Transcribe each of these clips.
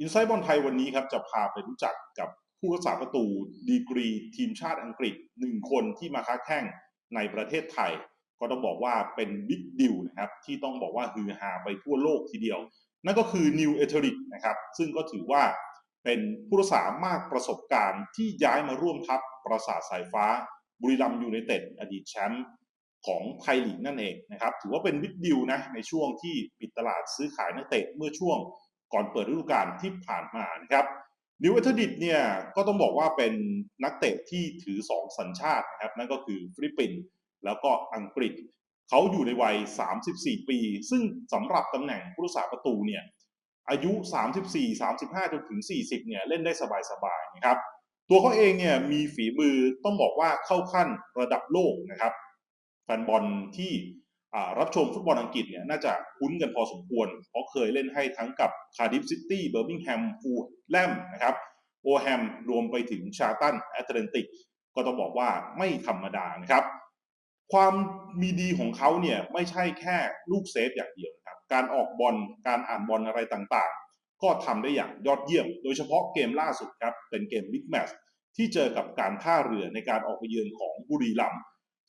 อินไซต์บอลไทยวันนี้ครับจะพาไปรู้จักกับผู้รักษาประตูดีกรี ทีมชาติอังกฤษหนึ่งคนที่มาค้าแข่งในประเทศไทย ก็ต้องบอกว่าเป็นบิ๊กดิวนะครับที่ต้องบอกว่าฮือฮาไปทั่วโลกทีเดียว นั่นก็คือนิวเอเทอริกนะครับซึ่งก็ถือว่าเป็นผู้รักษามากประสบการณ์ที่ย้ายมาร่วมทัพประสาทสายฟ้าบุรีรัมย์ยูไนเต็ดอดีตแชมป์ของไทยลีกนั่นเองนะครับถือว่าเป็นบิ๊กดิวนะในช่วงที่ปิดตลาดซื้อขายนักเตะเมื่อช่วง ก่อนเปิดฤดูกาลที่ผ่านมานะครับนิวเอเทอร์ดิตเนี่ยก็ต้องบอกว่าเป็นนักเตะที่ถือ 2 สัญชาตินะครับนั่นก็คือฟิลิปปินส์แล้วก็อังกฤษ เขาอยู่ในวัย 34 ปี ซึ่งสำหรับตำแหน่งผู้รักษาประตูเนี่ยอายุ 34 35 จนถึง 40 เนี่ยเล่นได้สบายๆนะครับตัวเขาเองเนี่ยมีฝีมือต้องบอกว่าเข้าขั้นระดับโลกนะครับแฟนบอลที่ รับชมฟุตบอลอังกฤษเนี่ยน่าจะคุ้นกันพอสมควร เพราะเคยเล่นให้ทั้งกับคาร์ดิฟซิตี้เบอร์มิงแฮมฟูลแลมนะครับโอแฮมรวมไปถึงชาตันแอตแลนติก ก็ต้องบอกว่าไม่ธรรมดานะครับ ความมีดีของเขาเนี่ยไม่ใช่แค่ลูกเซฟอย่างเดียวครับการออกบอลการอ่านบอลอะไรต่างๆ ก็ทำได้อย่างยอดเยี่ยม โดยเฉพาะเกมล่าสุดครับเป็นเกมบิ๊กแมตช์ที่เจอกับการท่าเรือในการออกไปเยือนของบุรีรัมย์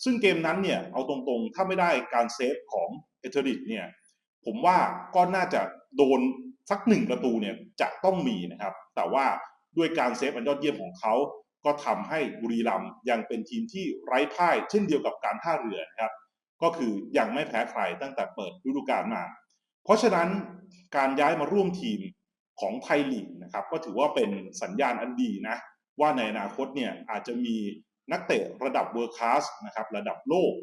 ซึ่งเกมนั้นเนี่ยเอาตรงๆ ถ้าไม่ได้การเซฟของเอเทอริตเนี่ยผมว่าก็น่าจะโดนสักหนึ่งประตูเนี่ยจะต้องมีนะครับ แต่ว่าด้วยการเซฟอันยอดเยี่ยมของเขา ก็ทำให้บุรีรัมย์ยังเป็นทีมที่ไร้พ่าย เช่นเดียวกับการท่าเรือนะครับ ก็คือยังไม่แพ้ใครตั้งแต่เปิดฤดูกาลมา เพราะฉะนั้นการย้ายมาร่วมทีมของไทยลีกนะครับ ก็ถือว่าเป็นสัญญาณอันดีนะ ว่าในอนาคตเนี่ยอาจจะมี นักเตะระดับเวอร์คลาสนะครับระดับโลก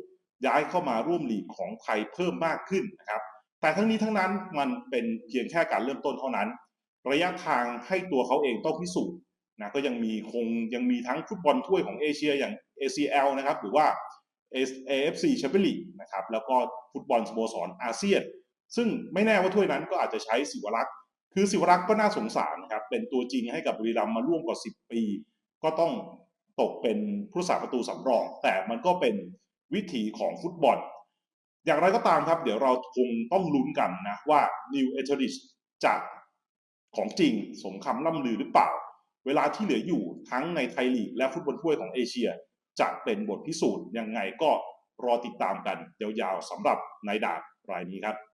ย้ายเข้ามาร่วมลีกของไทยเพิ่มมากขึ้นนะครับแต่ทั้งนี้ทั้งนั้นมันเป็นเพียงแค่การเริ่มต้นเท่านั้น ระยะทางให้ตัวเขาเองต้องพิสูจน์นะก็ยังมีคงยังมีทั้งฟุตบอลถ้วยของเอเชียอย่าง ACL นะครับหรือว่า AFC Champions l e a g นะครับแล้วก็ฟุตบอลสโมสรอาเซียน ซึ่งไม่แน่ว่าถ้วยนั้นก็อาจจะใช้สิวรักษ์คือสิวรักษ์ก็น่าสงสารนะครับเป็นตัวจริงให้กับบุรีรัมย์มาร่วมกว่า 10 ปี ก็ต้อง ตกเป็นผู้สาประตูสำรอง แต่มันก็เป็นวิถีของฟุตบอล อย่างไรก็ตามครับ เดี๋ยวเราคงต้องลุ้นกันนะว่านิวเอเทอริชจะของจริงสมคำล่ำลือหรือเปล่า เวลาที่เหลืออยู่ทั้งในไทยลีกและฟุตบอลถ้วยของเอเชียจะเป็นบทพิสูจน์ยังไงก็รอติดตามกันยาวๆสำหรับนายดาบรายนี้ครับ